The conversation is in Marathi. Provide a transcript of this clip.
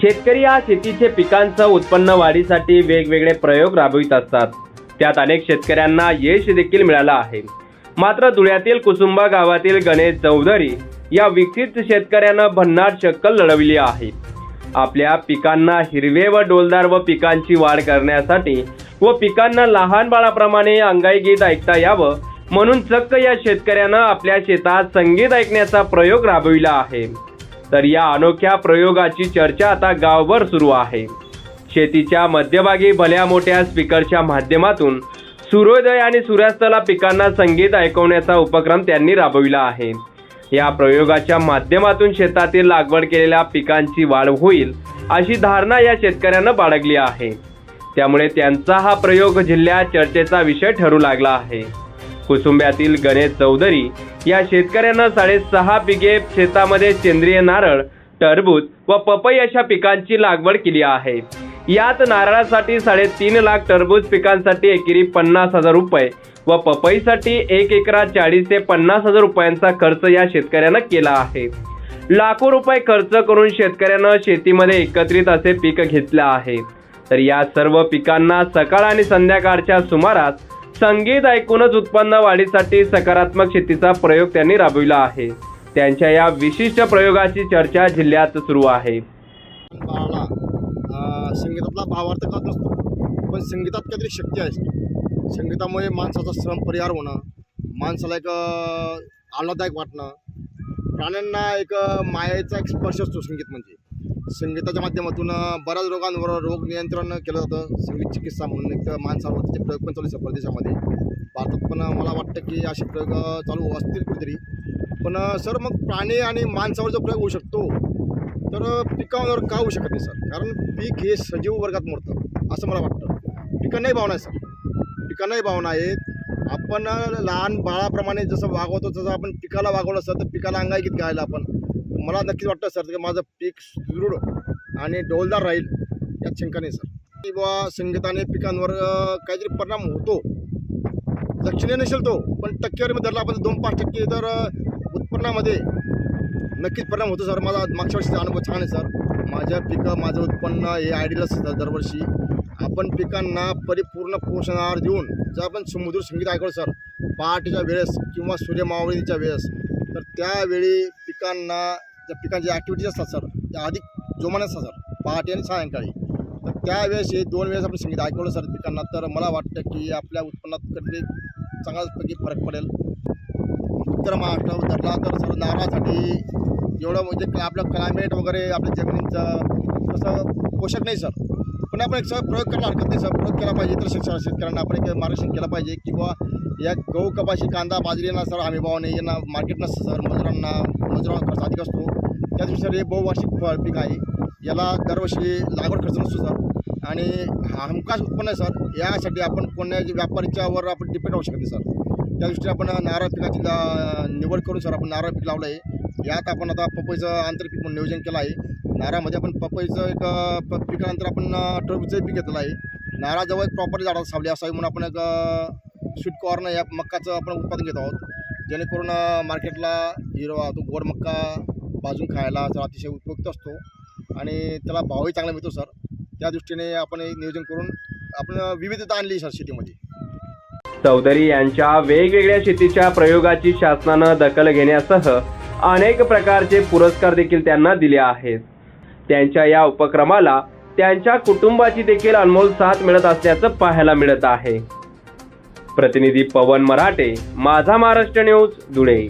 शेतकरी या शेतीचे पिकांचं उत्पन्न वाढीसाठी वेगवेगळे प्रयोग राबवित असतात. त्यात अनेक शेतकऱ्यांना यश देखील मिळालं आहे. मात्र धुळ्यातील कुसुंबा गावातील गणेश चौधरी या विकसित शेतकऱ्यानं भन्नाट शक्कल लढविली आहे. आपल्या पिकांना हिरवे व डोलदार व पिकांची वाढ करण्यासाठी व पिकांना लहान बाळाप्रमाणे अंगाई गीत ऐकता यावं म्हणून चक्क या शेतकऱ्यानं आपल्या शेतात संगीत ऐकण्याचा प्रयोग राबविला आहे. तर या अनोख्या प्रयोगाची चर्चा आता गावभर सुरू आहे. शेतीच्या मध्यभागी भल्या मोठ्या स्पीकरच्या माध्यमातून सूर्योदय आणि सूर्यास्ताला पिकांना संगीत ऐकवण्याचा उपक्रम त्यांनी राबविला आहे. या प्रयोगाच्या माध्यमातून शेतातील लागवड केलेल्या पिकांची वाढ होईल अशी धारणा या शेतकऱ्यानं बाळगली आहे. त्यामुळे त्यांचा हा प्रयोग जिल्ह्यात चर्चेचा विषय ठरू लागला आहे. कुसुंब्यातील गणेश चौधरी या शेतकऱ्यांना साडेसहा पिके शेतामध्ये सेंद्रिय नारळ टरबूज व पपई अशा पिकांची लागवड केली आहे. यात नारळासाठी साडेतीन लाख टरबूज पिकांसाठी एकेरी पन्नास हजार रुपये व पपईसाठी एक एकरात चाळीस ते पन्नास हजार रुपयांचा खर्च या शेतकऱ्यानं केला आहे. लाखो रुपये खर्च करून शेतकऱ्यानं शेतीमध्ये एकत्रित असे पीक घेतले आहे. तर या सर्व पिकांना सकाळ आणि संध्याकाळच्या सुमारास संगीत ऐकूनच उत्पन्न वाढीसाठी सकारात्मक शेतीचा प्रयोग त्यांनी राबविला आहे. त्यांच्या या विशिष्ट प्रयोगाची चर्चा जिल्ह्यात सुरू आहे. बाळाला संगीतातला भावार्थ करत नसतो. पण संगीतात काहीतरी शक्ती आहे. संगीतामुळे माणसाचा श्रम परिहार होणं माणसाला एक आल्हाददायक वाटणं प्राण्यांना एक मायाचा मायेचा एक स्पर्श असतो संगीत म्हणजे. संगीताच्या माध्यमातून बऱ्याच रोगांवर रोग नियंत्रण केलं जातं. संगीत चिकित्सा म्हणून एक माणसावर त्याचे प्रयोग पण चालू आहे परदेशामध्ये भारतात पण मला वाटतं की असे प्रयोग चालू असतील कुठेतरी. पण सर मग प्राणी आणि माणसावर जो प्रयोग होऊ शकतो तर पिकावर का होऊ शकत नाही सर? कारण पीक हे सजीव वर्गात मोडतं असं मला वाटतं. पिकांनाही भावना आहे सर. पिकांनाही भावना आहेत. आपण लहान बाळाप्रमाणे जसं वागवतो तसं आपण पिकाला वागवलं सर तर पिकाला अंगाईगीत गायला आपण मला नक्कीच वाटतं सर की माझं पीक सुदृढ आणि डौलदार राहील या शंकाने नाही सर. की बुवा संगीताने पिकांवर काहीतरी परिणाम होतो लक्षणीय नसेल तो पण टक्केवारीमध्ये धरला आपण दोन पाच टक्के तर उत्पन्नामध्ये नक्कीच परिणाम होतो सर. माझा मागच्या वर्षीचा अनुभव छान आहे सर. माझ्या पिकं माझं उत्पन्न हे आयडियलच असतं दरवर्षी. आपण पिकांना परिपूर्ण पोषण आहार देऊन जर आपण समुद्र संगीत ऐकलो सर पहाटेच्या वेळेस किंवा सूर्यमावळीच्या वेळेस तर त्यावेळी पिकांना ज्या पिकांच्या ॲक्टिव्हिटीज असतात सर त्या अधिक जोमाने असतात सर पहाटे आणि सायंकाळी. तर त्यावेळेस हे दोन वेळेस आपण संगीत ऐकवलं सर पिकांना तर मला वाटतं की आपल्या उत्पन्नात कधी चांगल्यापैकी फरक पडेल. उत्तर महाराष्ट्रावर धरला तर सर नारळासाठी एवढं म्हणजे आपलं क्लायमेट वगैरे आपल्या जमिनीचं तसं पोषक नाही सर पण आपण एक सर प्रयोग करायला हरकत नाही सर प्रयोग केला पाहिजे इतर शेत शेतकऱ्यांना आपण एक मार्गदर्शन केलं पाहिजे किंवा या गहू कपाशी कांदा बाजरी यांना सर हमी भाव नाही यांना मार्केट नसतं सर मजुरांना मजुरांना खर्च अधिक असतो. त्या दिवशी सर हे बहुवार्षिक फळ पीक आहे. याला दरवर्षी लागवड खर्च नसतो सर. आणि हा हमखास उत्पन्न आहे सर. यासाठी आपण कोणाच्या व्यापारीच्यावर आपण डिपेंड होऊ शकत नाही सर. त्या दृष्टीने आपण नारळ पिकाची निवड करून सर आपण नारळ पीक लावलं आहे यात आपण आता पपईचं आंतरपीक म्हणून नियोजन केलं आहे. नारळामध्ये आपण पपईचं एक प पिकानंतर आपण अं, टरबूजचं पीक घेतलं आहे. नारळाजवळ एक प्रॉपर झाडं सावली असावी म्हणून आपण एक स्वीट कॉर्न या मक्काचं आपण उत्पादन घेत आहोत. जेणेकरून मार्केटला हिरवा तो गोड मक्का भाजून खायला सर अतिशय उपयुक्त असतो. आणि त्याला भावही चांगला मिळतो सर. त्या दृष्टीने आपण नियोजन करून आपण विविधता आणली सर शेतीमध्ये. चौधरी यांच्या वेगवेगळ्या शेतीच्या प्रयोगाची शासनानं दखल घेण्यासह अनेक प्रकारचे पुरस्कार देखील त्यांना दिले आहेत. त्यांच्या या उपक्रमाला त्यांच्या कुटुंबाची देखील अनमोल साथ मिळत असल्याचं पाहायला मिळत आहे. प्रतिनिधी पवन मराठे माझा महाराष्ट्र न्यूज धुळे.